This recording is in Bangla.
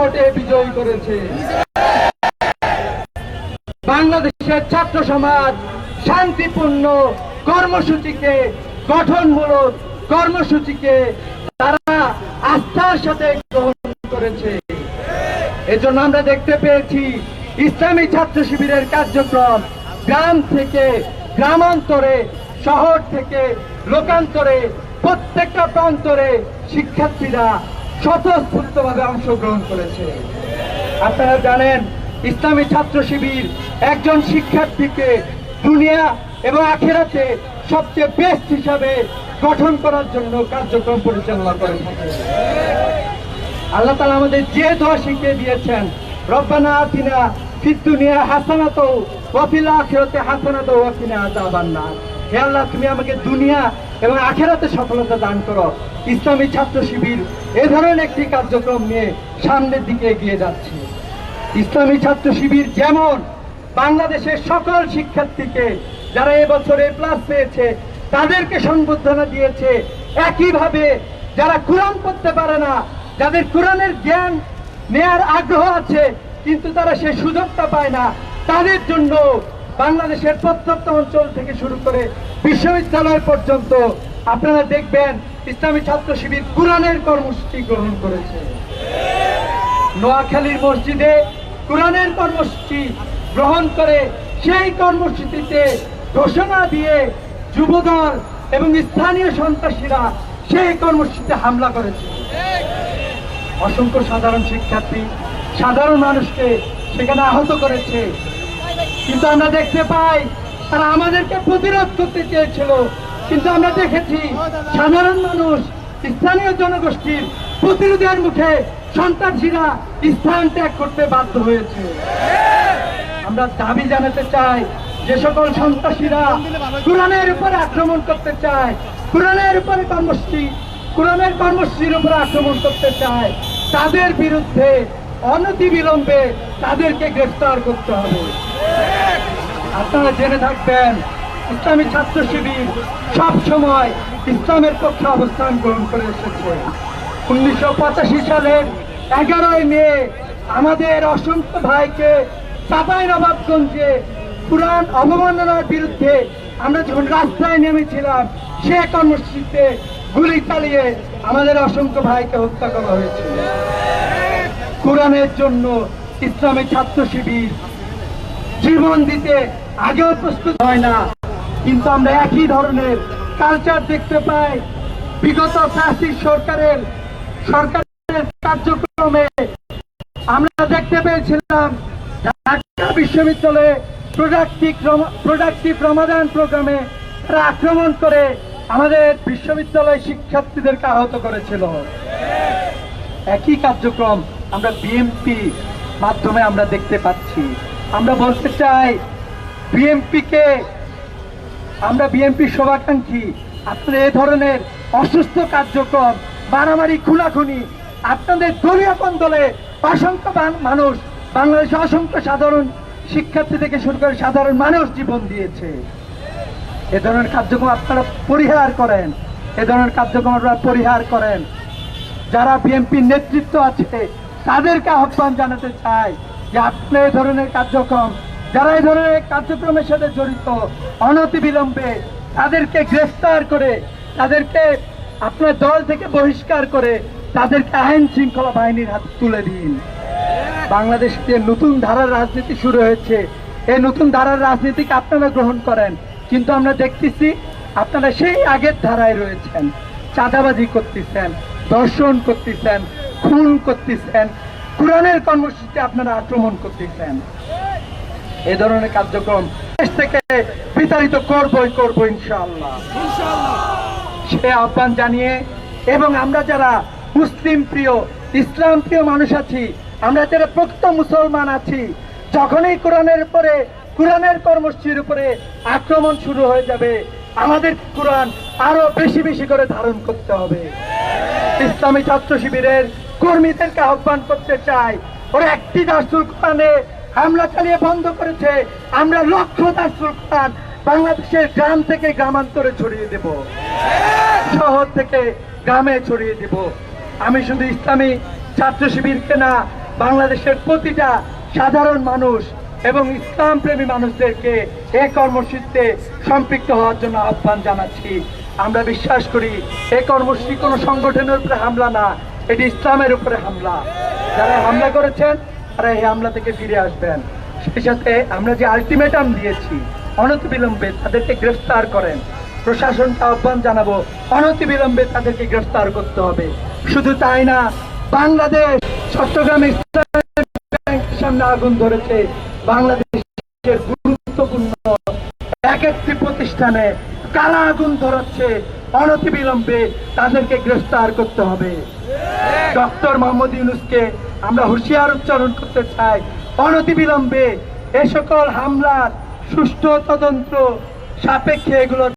ভোটে বিজয়ী করেছে। বাংলাদেশের ছাত্র সমাজ শান্তিপূর্ণ কর্মসূচিকে, গঠনমূলক কর্মসূচিকে তারা আস্থার সাথে গ্রহণ করেছে। এজন্য আমরা দেখতে পেয়েছি, ইসলামী ছাত্র শিবিরের কার্যক্রম গ্রাম থেকে গ্রামান্তরে, শহর থেকে লোকান্তরে, প্রত্যেকটা প্রান্তরে শিক্ষার্থীরা স্বতঃস্ফূর্তভাবে অংশগ্রহণ করেছে। আপনারা জানেন, ইসলামী ছাত্র শিবির একজন শিক্ষার্থীকে দুনিয়া এবং আখেরাতে সবচেয়ে বেস্ট হিসাবে গঠন করার জন্য কার্যক্রম পরিচালনা করে থাকে। আল্লাহ তালা আমাদের যে দোয়া শিখিয়ে দিয়েছেন, রব্বানা আতিনা ফিদ্দুনিয়া হাসানাত ওয়াফিল আখিরাতে হাসানাত ওয়াকিনা আযাবান নার। হে আল্লাহ, তুমি আমাকে দুনিয়া এবং আখেরাতে সফলতা দান করো। ইসলামী ছাত্র শিবির এ ধরনের একটি কার্যক্রম নিয়ে সামনের দিকে এগিয়ে যাচ্ছে। ইসলামী ছাত্র শিবির যেমন বাংলাদেশের সকল শিক্ষার্থীকে যারা এবছর এ প্লাস পেয়েছে, তাদেরকে সংবর্ধনা দিয়েছে। একইভাবে যারা কোরআন পড়তে পারে না, যাদের কোরআনের জ্ঞান নেয়ার আগ্রহ আছে, কিন্তু তারা সে সুযোগটা পায় না, তাদের জন্য বাংলাদেশের প্রত্যন্ত অঞ্চল থেকে শুরু করে বিশ্ববিদ্যালয় পর্যন্ত আপনারা দেখবেন ইসলামী ছাত্র শিবির কোরআনের কর্মসূচি গ্রহণ করেছে। নোয়াখালীর মসজিদে কোরআনের কর্মসূচি গ্রহণ করে সেই কর্মসূচিতে ঘোষণা দিয়ে যুবদল এবং স্থানীয় সন্ত্রাসীরা সেই কর্মসূচিতে হামলা করেছে। অসংখ্য সাধারণ শিক্ষার্থী, সাধারণ মানুষকে সেখানে আহত করেছে। কিন্তু আমরা দেখতে পাই তারা আমাদেরকে প্রতিরোধ করতে চেয়েছিল। কিন্তু আমরা দেখেছি সাধারণ মানুষ, স্থানীয় জনগোষ্ঠীর প্রতিরোধের মুখে সন্ত্রাসীরা স্থান ত্যাগ করতে বাধ্য হয়েছে। আমরা দাবি জানাতে চাই, যে সকল সন্ত্রাসীরা কোরআনের উপরে আক্রমণ করতে চায়, কোরআনের উপরে কর্মসূচি, কোরআনের কর্মসূচির উপরে আক্রমণ করতে চায়, তাদের বিরুদ্ধে অনতি বিলম্বে তাদেরকে গ্রেফতার করতে হবে। আপনারা জেনে থাকবেন, ইসলামী ছাত্র শিবির সব সময় ইসলামের পক্ষে অবস্থান গ্রহণ করে এসেছে। উনিশশো পঁচাশি সালের এগারোই মে আমাদের অসংখ্য ভাইকে চাপাই নবাবগঞ্জে কোরআন অবমাননার বিরুদ্ধে আমরা যখন রাস্তায় নেমেছিলাম, সে কর্মসূচিতে গুলি চালিয়ে আমাদের অসংখ্য ভাইকে হত্যা করা হয়েছিল কোরআনের জন্য ইসলামী ছাত্র শিবির জীবন দিতে আগেও প্রস্তুত হয় না। কিন্তু আমরা একই ধরনের কালচার দেখতে পাই। বিগত ফ্যাসিস্ট সরকারের সরকারের কার্যক্রমে আমরা দেখতে পেয়েছিলাম ঢাকা বিশ্ববিদ্যালয়ে প্রোডাক্টিভ প্রোডাক্টিভ রমাদান প্রোগ্রামে তারা আক্রমণ করে আমাদের বিশ্ববিদ্যালয় শিক্ষার্থীদেরকে আহত করেছিল। একই কার্যক্রম আমরা বিএমপি মাধ্যমে আমরা দেখতে পাচ্ছি। আমরা বলতে চাই বিএমপিকে আমরা বিএনপি শোভাকাঙ্ক্ষী। আপনারা এ ধরনের অসুস্থ কার্যক্রম, মারামারি, খুনাখুনি, আপনাদের দলীয় দলে অসংখ্য মানুষ, বাংলাদেশে অসংখ্য সাধারণ শিক্ষার্থী থেকে শুরু করে সাধারণ মানুষ জীবন দিয়েছে। এ ধরনের কার্যক্রম আপনারা পরিহার করেন। এ ধরনের কার্যক্রম আপনারা পরিহার করেন। যারা বিএনপির নেতৃত্ব আছে, তাদেরকে আহ্বান জানাতে চাই। যে আপনি এই ধরনের কার্যক্রম, যারা এই ধরনের কার্যক্রমের সাথে জড়িত অনতি বিলম্বে তাদেরকে গ্রেফতার করে, তাদেরকে আপনার দল থেকে বহিষ্কার করে, তাদেরকে আইন শৃঙ্খলা বাহিনীর হাতে তুলে দিন। বাংলাদেশে যে নতুন ধারার রাজনীতি শুরু হয়েছে। এই নতুন ধারার রাজনীতিকে আপনারা গ্রহণ করেন। কিন্তু আমরা দেখতেছি আপনারা সেই আগের ধারায় রয়েছেন। চাঁদাবাজি করতেছেন দর্শন করতেছেন, খুন করতেছেন কোরআনের কর্মসূচিতে আপনারা আক্রমণ করতেছেন। এ ধরনের কার্যক্রম দেশ থেকে বিতাড়িত করবই করব ইনশাআল্লাহ। সে আহ্বান জানিয়ে এবং আমরা যারা মুসলিম প্রিয়, ইসলাম প্রিয় মানুষ আছি, আমরা যারা প্রকৃত মুসলমান আছি, যখনই কোরআনের উপরে, কোরআনের কর্মসূচির উপরে আক্রমণ শুরু হয়ে যাবে আমাদের কোরআন আরও বেশি বেশি করে ধারণ করতে হবে। ইসলামী ছাত্র শিবিরের কর্মীদেরকে আহ্বান করতে চাই। ওরা একটি দাসুল কোরআনে হামলা চালিয়ে বন্ধ করেছে। আমরা লক্ষ দাসুল কোরআন বাংলাদেশের গ্রাম থেকে গ্রামান্তরে ছড়িয়ে দেব। শহর থেকে গ্রামে ছড়িয়ে দেব। আমি শুধু ইসলামী ছাত্র শিবিরকে না, বাংলাদেশের প্রতিটা সাধারণ মানুষ এবং ইসলাম প্রেমী মানুষদেরকে এই কর্মসূচিতে সম্পৃক্ত হওয়ার জন্য আহ্বান জানাচ্ছি। আমরা বিশ্বাস করি, এ কর্মসূচি কোনো সংগঠনের উপরে হামলা না এটি ইসলামের উপরে হামলা। যারা হামলা করেছেন, তারা এই হামলা থেকে ফিরে আসবেন। সেই সাথে আমরা যে আলটিমেটাম দিয়েছি, অনতিবিলম্বে তাদেরকে গ্রেফতার করেন। প্রশাসনকে আহ্বান জানাব, অনতিবিলম্বে তাদেরকে গ্রেফতার করতে হবে। শুধু তাই না, বাংলাদেশ চট্টগ্রামে সামনে আগুন ধরেছে। বাংলাদেশের গুরুত্বপূর্ণ এক একটি প্রতিষ্ঠানে কালা আগুন ধরাচ্ছে, অনতিবিলম্বে তাদেরকে গ্রেফতার করতে হবে। ডক্টর মোহাম্মদ ইউনুসকে আমরা হুঁশিয়ার উচ্চারণ করতে চাই। অনতিবিলম্বে এ সকল হামলার সুষ্ঠু তদন্ত সাপেক্ষে এগুলোর